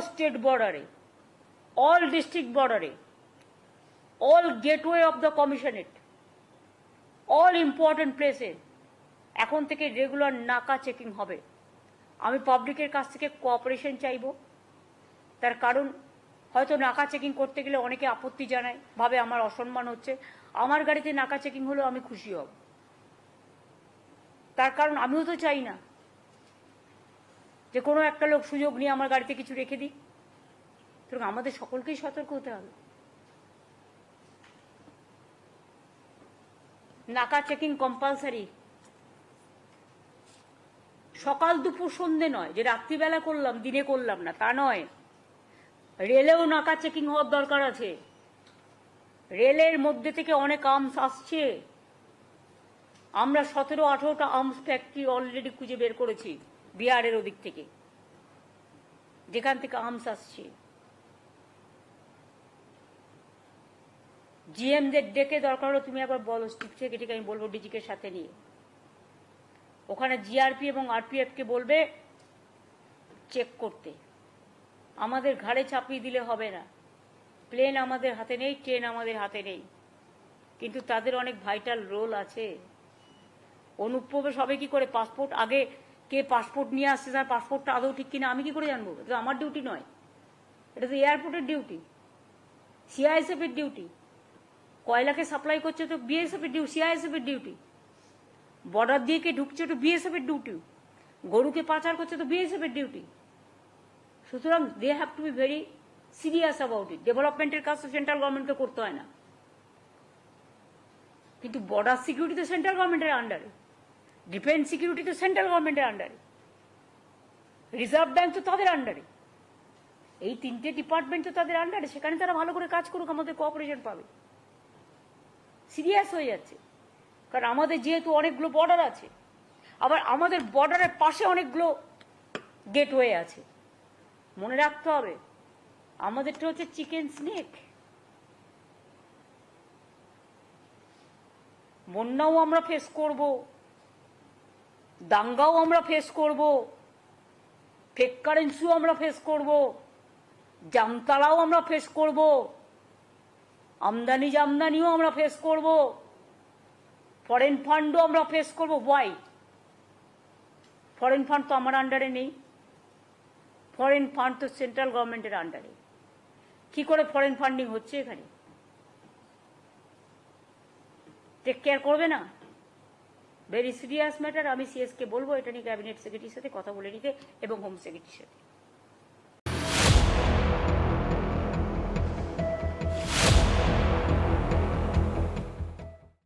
State বর্ডারে all district বর্ডারে all gateway of the commissionerate all important প্লেসে এখন থেকে রেগুলার নাকা চেকিং হবে। আমি পাবলিকের কাছ থেকে কোঅপারেশন চাইব। তার কারণ, হয়তো নাকা চেকিং করতে গেলে অনেকে আপত্তি জানায়, ভাবে আমার অসম্মান হচ্ছে। আমার গাড়িতে নাকা চেকিং হলেও আমি খুশি হব। তার কারণ, আমিও তো চাই না। যে কোনো একটা লোক সুযোগ নিয়ে আমার গাড়িতে কিছু রেখে দিই সুতরাং আমাদের সকলকেই সতর্ক হতে হবে। নাকা চেকিং কম্পালসারি। সকাল দুপুর সন্ধে নয়, যে রাত্রিবেলা করলাম, দিনে করলাম না, তা নয়। রেলেও নাকা চেকিং হওয়ার দরকার আছে। রেলের মধ্যে থেকে অনেক আর্মস আসছে। আমরা সতেরো আঠেরোটা আর্মস ফ্যাক্টরি অলরেডি খুঁজে বের করেছি। বিহারের ওদিক থেকে। যেখান থেকে আর্মস আসছে। জিএমদের ডেকে দরকার হলো তুমি একবার বলো চিফ সেক্রেটারিকে আমি বলব ডিজিকে সাথে নিয়ে। ওখানে জিআরপি এবং আরপিএফ কে বলবে চেক করতে। আমাদের ঘাড়ে চাপিয়ে দিলে হবে না। প্লেন আমাদের হাতে নেই ট্রেন আমাদের হাতে নেই। কিন্তু তাদের অনেক ভাইটাল রোল আছে। অনুপ্রবেশ হবে কি করে? পাসপোর্ট আগে কে পাসপোর্ট নিয়ে আসছে, তার পাসপোর্টটা আদৌ ঠিক কিনা, আমি কি করে জানব? এটা আমার ডিউটি নয়। এটা তো এয়ারপোর্টের ডিউটি সিআইএসএফ এর ডিউটি কয়লাকে সাপ্লাই করছে তো বিএসএফ এর ডিউটি সিআইএসএফ এর ডিউটি বর্ডার দিয়ে কে ঢুকছে তো বিএসএফ এর ডিউটি গরুকে পাচার করছে তো বিএসএফ এর ডিউটি সুতরাং they have to be very serious about it ডেভেলপমেন্টের কাজ তো সেন্ট্রাল গভর্নমেন্টকে করতে হয় না। কিন্তু বর্ডার সিকিউরিটি তো সেন্ট্রাল গভর্নমেন্টের আন্ডারে ডিফেন্স সিকিউরিটি তো সেন্ট্রাল গভর্নমেন্টের আন্ডারে রিজার্ভ ব্যাংক তো তাদের আন্ডারে এই তিনটে ডিপার্টমেন্ট তো তাদের আন্ডারে সেখানে তারা ভালো করে কাজ করুক, আমাদের কোঅপারেশন পাবে। সিরিয়াস হয়ে যাচ্ছে। কারণ আমাদের যেহেতু অনেকগুলো বর্ডার আছে, আবার আমাদের বর্ডারের পাশে অনেকগুলো গেটওয়ে আছে। মনে রাখতে হবে, আমাদেরটা হচ্ছে চিকেন স্নেক বন্যাও আমরা ফেস করব। দাঙ্গাও আমরা ফেস করব ফেক কারেন্সিও আমরা ফেস করব জামতালাও আমরা ফেস করব, আমদানি জামদানিও আমরা ফেস করব ফরেন ফান্ডও আমরা ফেস করব। ওয়াই ফরেন ফান্ড তো আমার আন্ডারে নেই ফরেন ফান্ড তো সেন্ট্রাল গভর্নমেন্টের আন্ডারে কি করে ফরেন ফান্ডিং হচ্ছে এখানে? টেক কেয়ার করবে না? ভেরি সিরিয়াস ম্যাটার আমি সিএসকে বলব, এটা নিয়ে ক্যাবিনেট সেক্রেটারির সাথে কথা বলে নিতে এবং হোম সেক্রেটারির সাথে।